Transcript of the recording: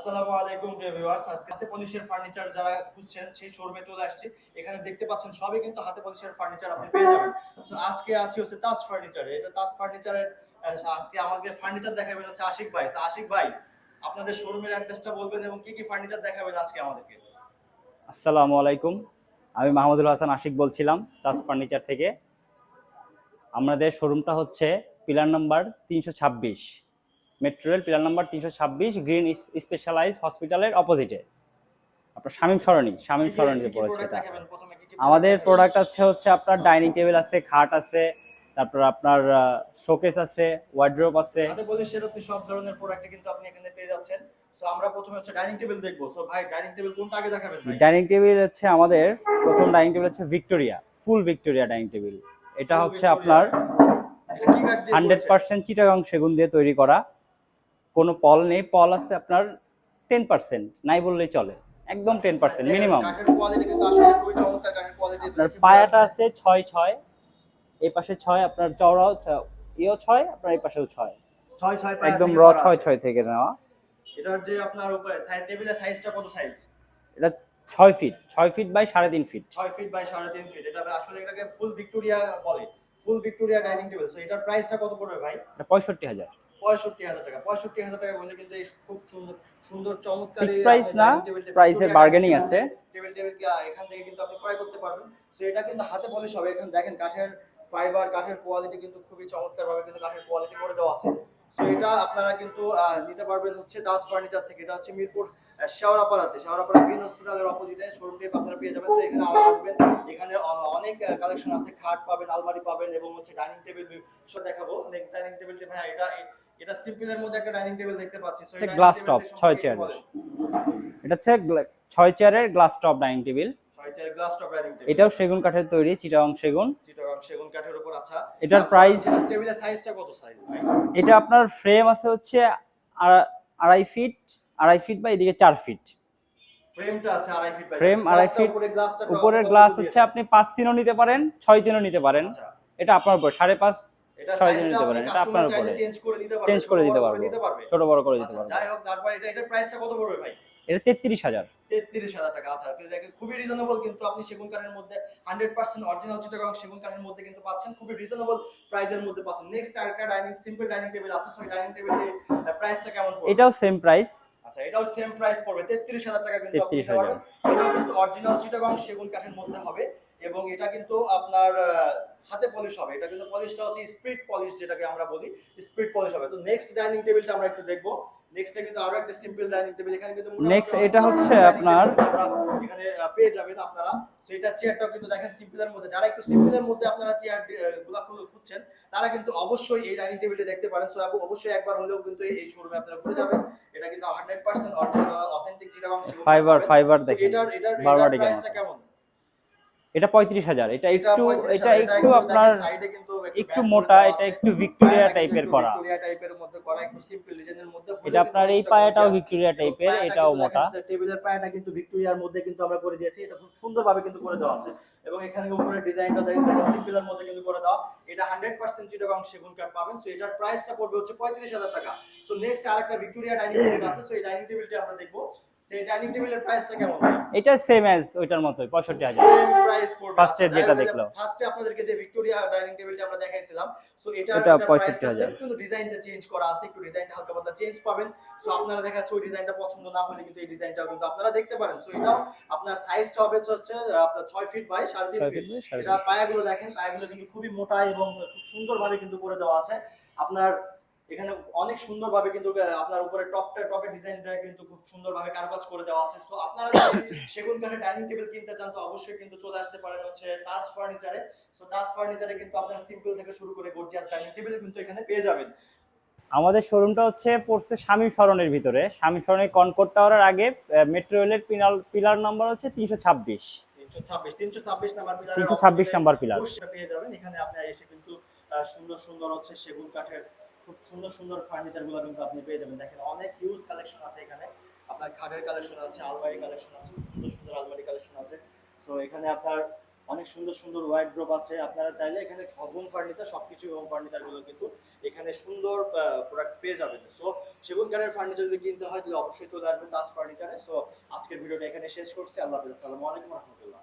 আসসালামু আলাইকুম, প্রিয় ভিউয়ার্স আজকে হাতে পলিশের ফার্নিচার যারা খুঁজছেন, সেই শোরুমে চলে আসছে। এখানে দেখতে পাচ্ছেন সবই কিন্তু হাতে পলিশের ফার্নিচার আপনি পেয়ে যাবেন। সো আজকে আছি হচ্ছে তাজ ফার্নিচারে এটা তাজ ফার্নিচারের আজকে আমাকে ফার্নিচার দেখাবেন হচ্ছে আশিক ভাই। আশিক ভাই, আপনাদের শোরুমের অ্যাড্রেসটা বলবেন এবং কি কি ফার্নিচার দেখাবেন আজকে আমাদেরকে? আসসালামু আলাইকুম। আমি মাহমুদুল হাসান আশিক বলছিলাম তাজ ফার্নিচার থেকে। আমাদের শোরুমটা হচ্ছে পিলার নাম্বার তিনশো ছাব্বিশ। মেট্রো রেল পিলার নাম্বার তিনশো ছাব্বিশ গ্রিন স্পেশালাইজ হসপিটালের অপোজিটে আপনার শামীম সরণি কি কি পড়েছে এটা। আমাদের প্রোডাক্ট আছে হচ্ছে আপনার ডাইনিং টেবিল আছে খাট আছে তারপর আপনার শোকেস আছে ওয়ার্ড্রোপ আছে। হাতে পলিশের আপনি সব ধরনের প্রোডাক্ট কিন্তু আপনি এখানে পেয়ে যাচ্ছেন। সো আমরা প্রথমে হচ্ছে ডাইনিং টেবিল দেখব। সো ভাই ডাইনিং টেবিল কোনটা আগে দেখাবেন ভাই? ডাইনিং টেবিল হচ্ছে আমাদের প্রথম ডাইনিং টেবিল হচ্ছে ভিক্টোরিয়া ফুল ভিক্টোরিয়া ডাইনিং টেবিল এটা হচ্ছে আপনার হান্ড্রেড? পার্সেন্ট চিটাগাং সেগুন দিয়ে তৈরি করা। কোনো পল নেই পল আছে আপনার টেন পার্সেন্ট নাই বললেই চলে একদম টেন পার্সেন্ট মিনিমাম আপনার পায়াটা আছে। ছয় ছয় এই পাশে ছয় আপনার চওড়াও ইয়েও ছয় আপনার এই পাশেও ছয়। ছয় ছয় একদম র ছয় ছয় থেকে নেওয়া। এটার যে আপনার উপরে সাইজ টেবিলের সাইজটা কত সাইজ এটা ছয় ফিট ছয় ফিট বাই সাড়ে তিন ফিট ছয় ফিট বাই সাড়ে তিন ফিট এটা আসলে এটাকে ফুল ভিক্টোরিয়া বলে full Victoria dining table so এটার প্রাইসটা কত পড়বে ভাই? এটা পঁয়ষট্টি হাজার। পঁয়ষট্টি হাজার টাকা। পঁয়ষট্টি হাজার টাকা বলে কিন্তু খুব সুন্দর সুন্দর চমৎকার না, প্রাইসের বার্গেনিং আছে। টেবিল টেবিল এখান থেকে কিন্তু আপনি ক্রয় করতে পারবেন। সো এটা কিন্তু হাতে পলিশ হবে। এখানে দেখেন কাঠের ফাইবার কাঠের কোয়ালিটি কিন্তু খুবই চমৎকার ভাবে কিন্তু কাঠের কোয়ালিটি করে দেওয়া আছে। সো এটা আপনারা কিন্তু নিতে পারবেন হচ্ছে দাস ফার্নিচার থেকে। এটা হচ্ছে মিরপুর শেওড়াপাড়াতে শেওড়াপাড়া গ্রিন হসপিটালের অপোজিটে শোরুমটি আপনারা পেয়ে যাবেন। সো এখানে আসবেন। এখানে অনেক কালেকশন আছে। খাট পাবেন আলমারি পাবেন এবং হচ্ছে ডাইনিং টেবিল দেখাবো। নেক্সট ডাইনিং টেবিলটি ভাই এটা এটা সিম্পলের মধ্যে একটা ডাইনিং টেবিল দেখতে পাচ্ছি। সো এটা glass top, ছয় চেয়ার। এটা হচ্ছে ছয় চেয়ারের glass top dining table glass top table এটাও সেগুন কাঠের তৈরি চিটাগাং সেগুন। সেগুন কাঠের উপর আচ্ছা। এটার price- টেবিলের সাইজটা কত সাইজ ভাই? এটা আপনার ফ্রেম আছে হচ্ছে আড়াই ফিট আড়াই ফিট বা এদিকে চার ফিট ফ্রেমটা আছে আড়াই ফিট Frame আড়াই গ্লাসটা উপরের গ্লাস হচ্ছে আপনি পাঁচ তিনও নিতে পারেন ছয় তিনও নিতে পারেন। আচ্ছা। এটা আপনার উপর সাড়ে পাঁচ এটা নিতে পারেন, এটা আপনার উপরে। চেঞ্জ করে দিতে পারবে ছোট বড় পারব। দিতে পারবে ছোট বড় করে দিতে আচ্ছা যাই হোক তারপর এটা এটার প্রাইসটা কত পড়বে ভাই? এটা তেত্রিশ হাজার। তেত্রিশ হাজার টাকা আচ্ছা খুবই রিজনেবল কিন্তু আপনি সেগুন কাঠের মধ্যে হান্ড্রেড পার্সেন্ট অরিজিনাল চিটাগাং সেগুন কাঠের মধ্যে কিন্তু পাচ্ছেন খুবই রিজনেবল প্রাইসের মধ্যে পাচ্ছেন। নেক্সট আরেকটা ডাইনিং সিম্পল ডাইনিং টেবিল আছে সো ডাইনিং টেবিলের প্রাইসটা কেমন এটাও সেম প্রাইস আচ্ছা এটাও সেম প্রাইস পড়বে তেত্রিশ হাজার টাকা কিন্তু আপনি নিতে পারবেন। এটাও কিন্তু অরিজিনাল চিটাগং সেগুন কাঠের মধ্যে হবে এবং এটা কিন্তু আপনার হাতে পলিশ হবে। এটা কিন্তু পলিশটা হচ্ছে স্পিড পলিশ যেটাকে আমরা বলি স্পিড পলিশ হবে। তো নেক্সট ডাইনিং টেবিলটা আমরা একটু দেখব। নেক্সটে কিন্তু আরও একটা সিম্পল ডাইনিং টেবিল এখানে কিন্তু অনেক এটা হচ্ছে আপনার- এখানে পেয়ে যাবেন আপনারা। সো এটা চেয়ারটাও কিন্তু দেখেন সিম্পলের মধ্যে। যারা একটু সিম্পলের মধ্যে আপনারা চেয়ারগুলা খুঁজছেন তারা কিন্তু অবশ্যই এই ডাইনিং টেবিলটা দেখতে পারেন। সো অবশ্যই একবার হলেও কিন্তু এই শোরুমে আপনারা ঘুরে যাবেন। এটা কিন্তু হান্ড্রেড পার্সেন্ট অথেন্টিক চিটাগং সেগুন ফাইবার ফাইবার দেখেন। এটার এটার বারবার এটার ডেকে প্রাইসটা কেমন? এটা পঁয়ত্রিশ হাজার। এটা একটু এটা একটু আপনার কিন্তু একটু মোটা এটা একটু ভিক্টোরিয়া টাইপের করা। একটু এটা আপনার এই পায়াটাও ভিক্টোরিয়া টাইপের এটাও মোটা। টেবিলের পায়াটা কিন্তু ভিক্টোরিয়ার মধ্যে কিন্তু আমরা করে দিয়েছি। এটা খুব সুন্দরভাবে কিন্তু করে দেওয়া আছে। এবং এখানে উপরে ডিজাইনটা দেখেন দেখেন সিম্পলের মধ্যে কিন্তু করে দেওয়া। এটা হান্ড্রেড পার্সেন্ট চিটাগং সেগুন কাঠ পাবেন। সো এটার প্রাইসটা পড়বে হচ্ছে পঁয়ত্রিশ হাজার টাকা। সো নেক্সট আরেকটা ভিক্টোরিয়া ডাইনিং টেবিল আছে। সো এই ডাইনিং টেবিলটি আমরা দেখব। সেই ডাইনিং টেবিলের প্রাইসটা কেমন? এটা সেম অ্যাজ ওইটার মতোই পঁয়ষট্টি হাজার। সেম প্রাইস পড়বে। First যেটা দেখলাম। ফার্স্টে আপনাদেরকে যে ভিক্টোরিয়া ডাইনিং টেবিলটা আমরা দেখাইছিলাম সো এটা এটা 65,000 কিন্তু ডিজাইনটা চেঞ্জ করা আছে একটু ডিজাইনটা হালকা পাতলা চেঞ্জ পাবেন। সো আপনারা দেখা যাচ্ছে ওই ডিজাইনটা পছন্দ না হলে কিন্তু এই ডিজাইনটাও কিন্তু আপনারা দেখতে পারেন। সো এটাও আপনার সাইজটা হবে হচ্ছে আপনার 6 ফিট বাই 3.5 ফিট এটা পায়াগুলো দেখেন পায়াগুলো কিন্তু খুবই মোটা এবং খুব সুন্দরভাবে কিন্তু করে দেওয়া আছে। আপনার এখানে অনেক সুন্দরভাবে কিন্তু আপনার উপরে টপটা টপের ডিজাইনটা কিন্তু খুব সুন্দরভাবে কারুকাজ করে দেওয়া আছে। সো আপনারা যদি সেগুন কাঠের ডাইনিং টেবিল কিনতে চান তো অবশ্যই কিন্তু চলে আসতে পারেন হচ্ছে তাজ ফার্নিচারে সো তাজ ফার্নিচারে কিন্তু আপনারা সিম্পল থেকে শুরু করে গর্জিয়াস ডাইনিং টেবিল কিন্তু এখানে পেয়ে যাবেন। আমাদের শোরুমটা হচ্ছে পড়ছে স্বামী সরণের ভিতরে। স্বামী সরণের কনকোর্ট টাওয়ারের আগে মেট্রো রেলের পিলার পিলার নাম্বার হচ্ছে তিনশো ছাব্বিশ। 326 326 নাম্বার পিলারের তিনশো ছাব্বিশ নাম্বার পিলার পেয়ে যাবেন। এখানে আপনি এসে কিন্তু সুন্দর সুন্দর হচ্ছে সেগুন কাঠের খুব সুন্দর সুন্দর ফার্নিচারগুলো কিন্তু আপনি পেয়ে যাবেন। দেখেন অনেক হিউজ কালেকশন আছে এখানে। আপনার খাটের কালেকশন আছে আলমারি কালেকশন আছে, খুব সুন্দর সুন্দর আলমারি কালেকশন আছে। সো এখানে আপনার অনেক সুন্দর সুন্দর ওয়াইড ড্রপ আছে। আপনারা চাইলে এখানে হোম ফার্নিচার সবকিছু হোম ফার্নিচারগুলো কিন্তু এখানে সুন্দর প্রোডাক্ট পেয়ে যাবেন। সো সেগুন কাঠের ফার্নিচার যদি কিনতে হয়, তাহলে অবশ্যই চলে আসবেন দাস ফার্নিচারে সো আজকের ভিডিওটা এখানে শেষ করছি। আল্লাহ হাফিজ। আসসালামু আলাইকুম রহমতুল্লাহ।